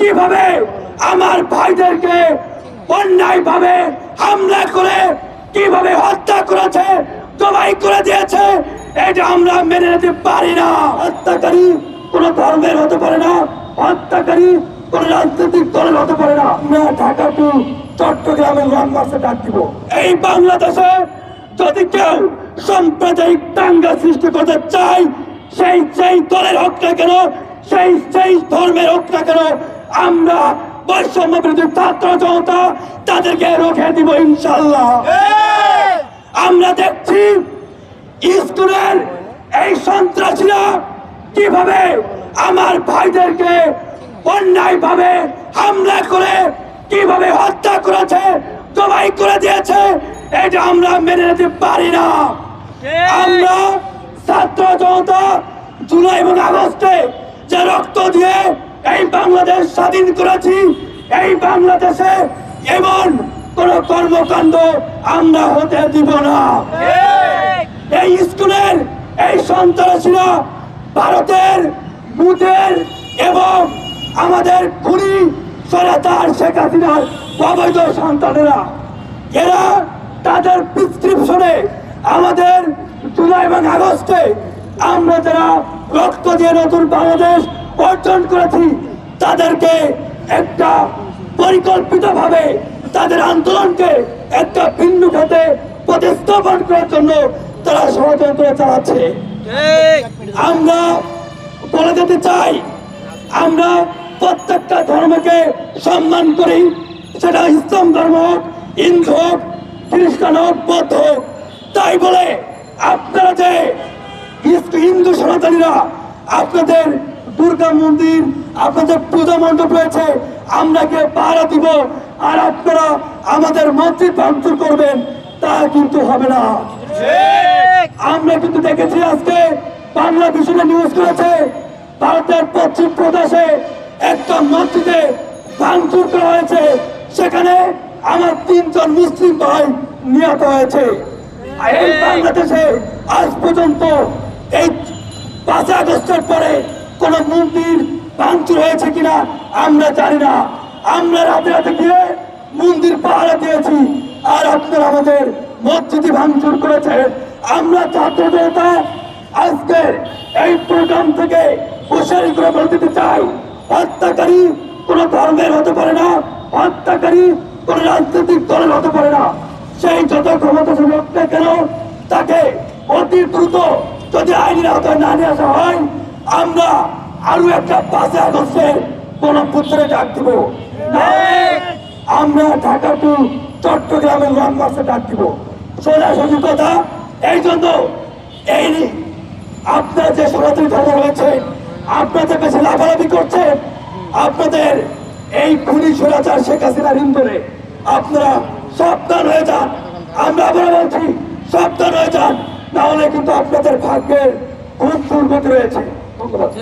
কীভাবে আমার ভাইদেরকে অন্যায় ভাবে হামলা করে, কীভাবে হত্যা করেছে, জবাই করে দিয়েছে, এটা আমরা মেনে নিতে পারি না। হত্যাকারী কোন ধর্মের হতে পারে না, হত্যাকারী কোন রাজনৈতিক দলের হতে পারে না। আমরা ঢাকা টু চট্টগ্রামের লং মার্চে ডাক দিব। এই বাংলাদেশে যদি কেউ সাম্প্রদায়িক দাঙ্গা সৃষ্টি করতে চায়, সেই সেই দলের হোক না কেন, সেই সেই ধর্মের হোক না কেন আমরা বৈষম্য বিরোধী ছাত্র জনতা তাদেরকে রোখে দিব ইনশাল্লাহ আমরা দেখছি স্কুলের এই সন্ত্রাসীরা কীভাবে আমার ভাইদেরকে অন্যায় ভাবে হামলা করে কীভাবে হত্যা করেছে জবাই করে দিয়েছে এটা আমরা মেনে নিতে পারি না। আমরা ছাত্র জনতা জুলাই এবং আগস্টে যে রক্ত দিয়ে এই বাংলাদেশ স্বাধীন করেছি, এই বাংলাদেশে এমন কোন কর্মকাণ্ড আমরা হতে দিব না। এই স্কুলের এই সন্ত্রাসীরা ভারতের বুথের এবং আমাদের খুনি সরাতার শেখ হাসিনার অবৈধ সন্তানেরা। এরা তাদের প্রিসক্রিপশনে আমাদের জুলাই এবং আগস্টে আমরা যারা রক্ত দিয়ে নতুন বাংলাদেশ অর্জন করেছি তাদেরকে একটা পরিকল্পিতভাবে তাদের আন্দোলনকে একটা ভিন্ন খাতে প্রতিস্থাপন করার জন্য তারা ষড়যন্ত্র চালাচ্ছে। আমরা বলে যেতে চাই আমরা প্রত্যেকটা ধর্মকে সম্মান করি সেটা ইসলাম ধর্ম হোক হিন্দু হোক খ্রিস্টান হোক বৌদ্ধ হোক। তাই বলে আপনারা যে হিন্দু সনাতনীরা আপনাদের দুর্গা মন্দির, আপনাদের পূজা মণ্ডপ রয়েছে, আমরা গিয়ে পাহারা দিব। আর আপনারা আমাদের মসজিদ ভাঙচুর করবেন, তা কিন্তু হবে না। আমরা কিন্তু দেখেছি আজকে বাংলা ভীষণে নিউজ করেছে, ভারতের পশ্চিম প্রদেশে একটা মসজিদে ভাঙচুর করা হয়েছে, সেখানে আমার তিনজন মুসলিম ভাই নিহত হয়েছে। এই বাংলাদেশে আজ পর্যন্ত এই পাঁচ আগস্টের পরে কোন মন্দির ভাঙচুর হয়েছে কিনা আমরা জানি না। আমরা রাতে রাতে গিয়ে মন্দির পাহারা দিয়েছি আর আপনারা আমাদের মসজিদে ভাঙচুর করেছে আমরা ছাত্র জনতা আজকের এই প্রোগ্রাম থেকে হুঁশিয়ারি করে বলে দিতে চাই, হত্যাকারী কোন ধর্মের হতে পারে না, হত্যাকারী কোন রাজনৈতিক দলের হতে পারে না। সেই যত ক্ষমতাশীল হোক কেন তাকে অতি দ্রুত যদি আইনের আওতায় না নিয়ে আসা হয় আমরা আরও একটা পাঁচে আগস্টের পুত্রে ডাক দিব। আমরা ঢাকা টু চট্টগ্রামের লং মার্চে ডাক দিব। সোজাসুজি কথা। এই জন্য এই আপনার যে সনাতনী ধর্ম রয়েছে, আপনাদের বেশি লাফালাফি করছেন আপনাদের এই খুনি সুরাচার শেখ হাসিনার ইন্দোরে আপনারা সাবধান হয়ে যান। আমরা আবার বলছি, সাবধান হয়ে যান নাহলে কিন্তু আপনাদের ভাগ্যের খুব দুর্গতি রয়েছে। 거라고.